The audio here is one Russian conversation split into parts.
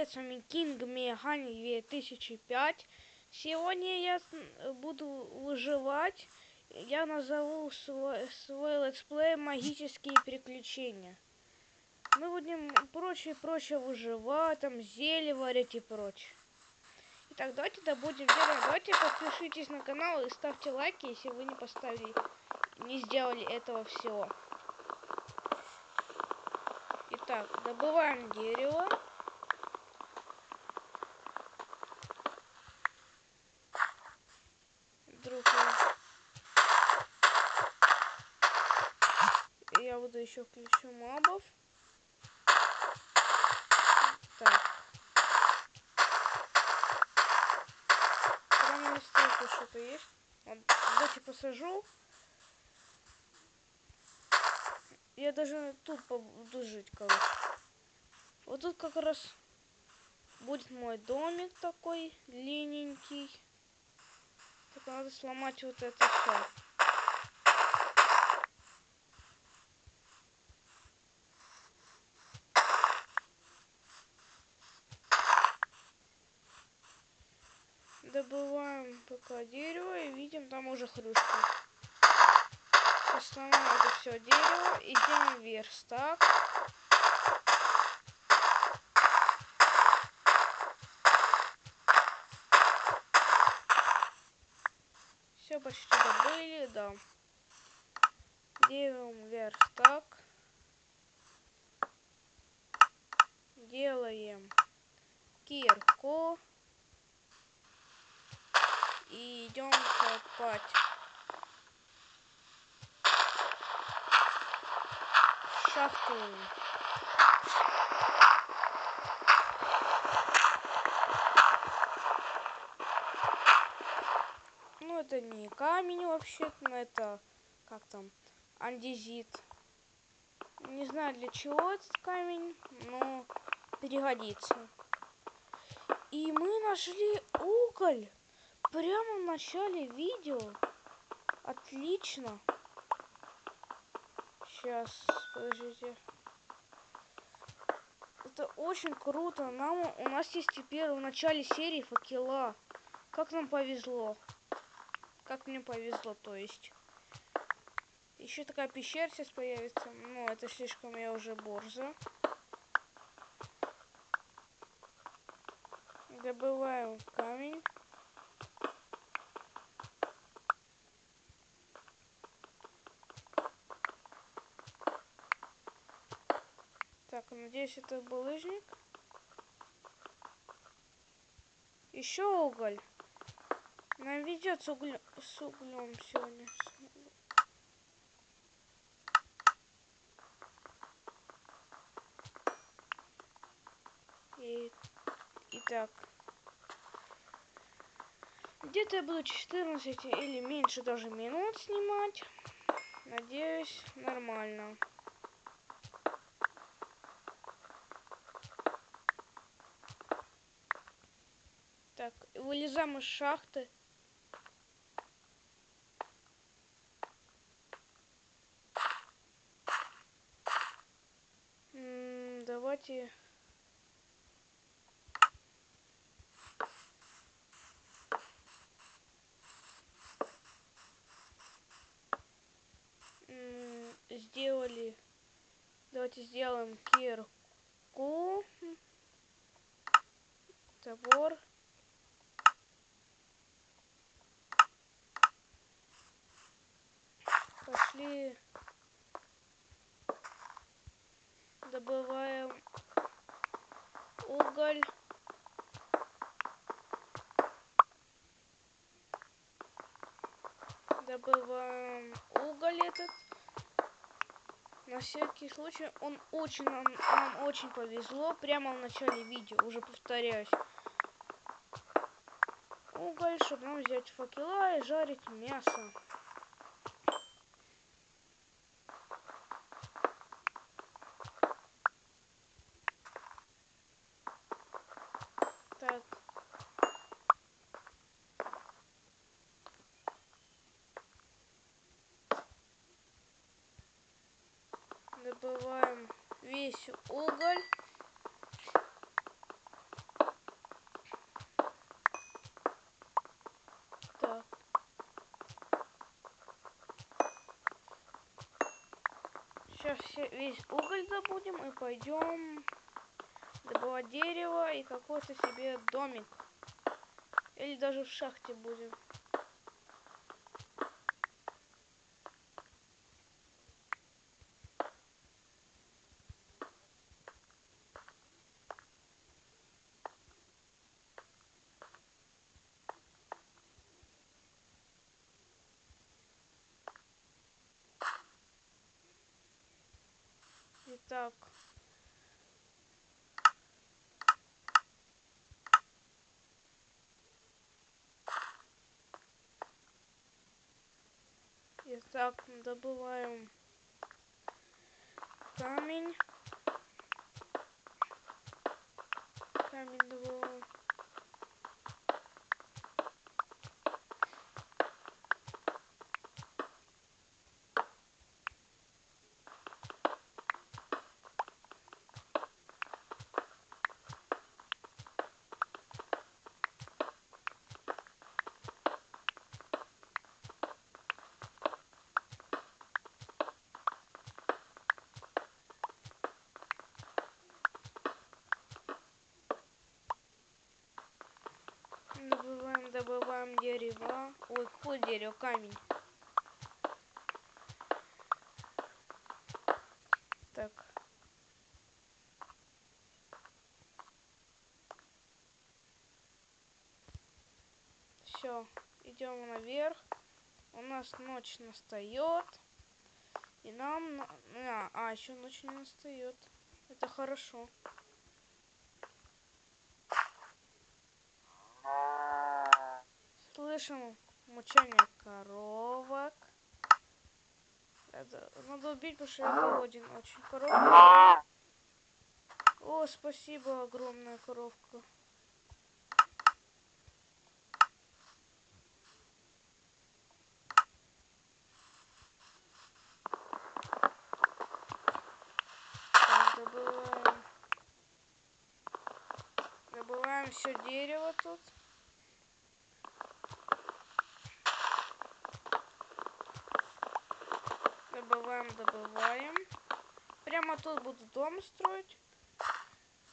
С вами King Mechanic 2005. Сегодня я буду выживать. Я назову свой, свой летсплей «Магические приключения». Мы будем прочее прочее выживать, там зелье варить и прочее. Итак, давайте добудем делать. Давайте подпишитесь на канал и ставьте лайки, если вы не поставили, не сделали этого всего. Итак, добываем дерево. Друг Я буду еще включу мобов. Так. На стойку что-то есть. Вот, давайте посажу. Я даже тут буду жить, короче. Вот тут как раз будет мой домик такой длинненький. Только надо сломать вот это все. Пока дерево и видим там уже хрюшка. Сломаем это все дерево, идем вверх, так. Все почти добыли, да. Делаем вверх так. Делаем кирку. И идем копать. Шахту. Ну, это не камень вообще-то, но это, как там, андезит. Не знаю, для чего этот камень, но пригодится. И мы нашли уголь прямо в начале видео. Отлично. Сейчас, подождите. Это очень круто. Нам, у нас есть теперь в начале серии факела. Как нам повезло. Как мне повезло, то есть. Еще такая пещера сейчас появится. Но это слишком я уже борза. Добываем камень. Так, надеюсь, это булыжник. Еще уголь. Нам везет с, углем, с углем сегодня. И, итак. Где-то я буду 14 или меньше даже минут снимать. Надеюсь, нормально. Так, вылезаем из шахты. Давайте... Сделали... Давайте сделаем кирку. Топор. пошли добываем уголь. Добываем уголь этот. На всякий случай, он очень нам, нам очень повезло. Прямо в начале видео, уже повторяюсь. Уголь, чтобы нам взять факела и жарить мясо. добываем весь уголь. Так. Сейчас все, весь уголь забудем и пойдем добывать дерево и какой-то себе домик. Или даже в шахте будем. Итак. Итак, добываем камень. Камень добываем. Добываем, дерево. Ой, какое дерево? Камень. Так. Все, идем наверх. У нас ночь настает. И нам... А, а еще ночь не настает. Это хорошо. Слышим мучание коровок. Это, надо убить, потому что я голоден очень. Коровка. О, спасибо, огромная коровка. Добываем все дерево тут. Добываем. Прямо тут буду дом строить.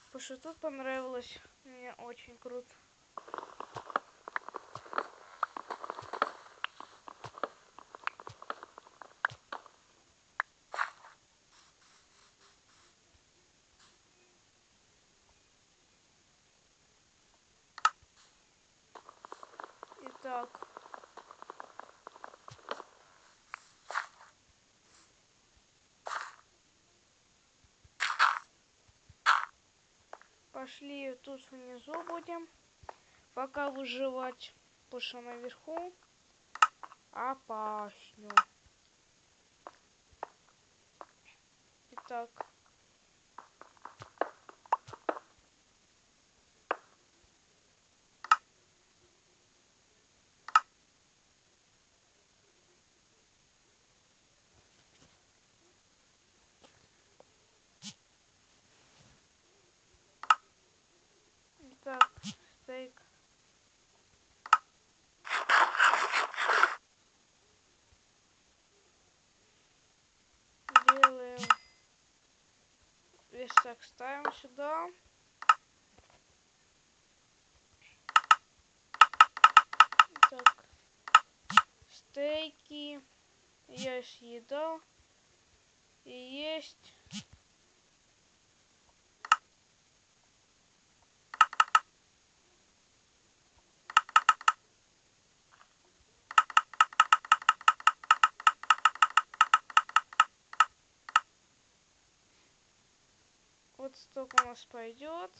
Потому что тут понравилось. Мне очень круто. Итак. Пошли тут внизу будем. Пока выживать. Потому что наверху опасно. Итак. Так, стейк. Делаем. Так ставим сюда. Так. Стейки. Есть еда. И есть Вот столько у нас пойдет.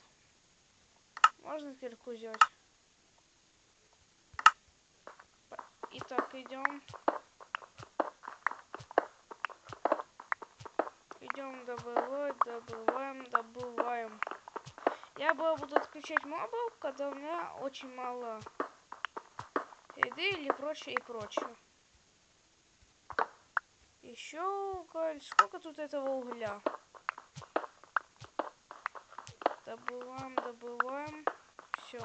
Можно кирку взять. Итак, идем. Идем добывать, добываем, добываем. Я буду отключать мобов, когда у меня очень мало еды или прочее и прочее. Еще уголь. Сколько тут этого угля? Добываем, добываем. Все.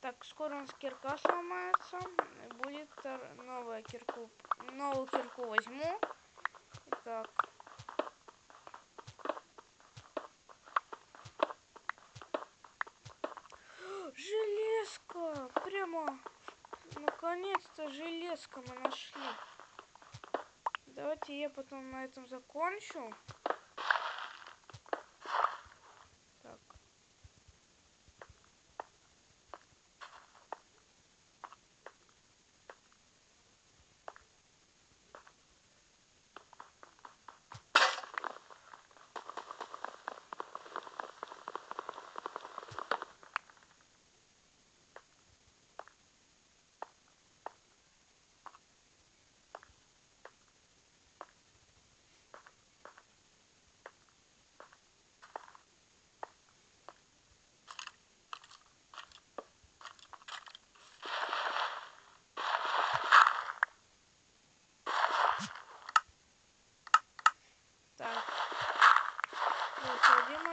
Так, скоро у нас кирка сломается. Будет новая кирку. Новую кирку возьму. Итак. Наконец-то железка мы нашли. Давайте я потом на этом закончу.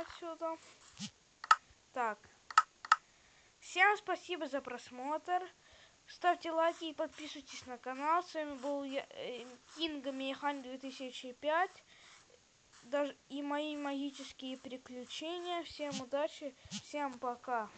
Отсюда. Так. Всем спасибо за просмотр. Ставьте лайки и подписывайтесь на канал. С вами был Кинга Механ 2005. Даже и мои магические приключения. Всем удачи, всем пока.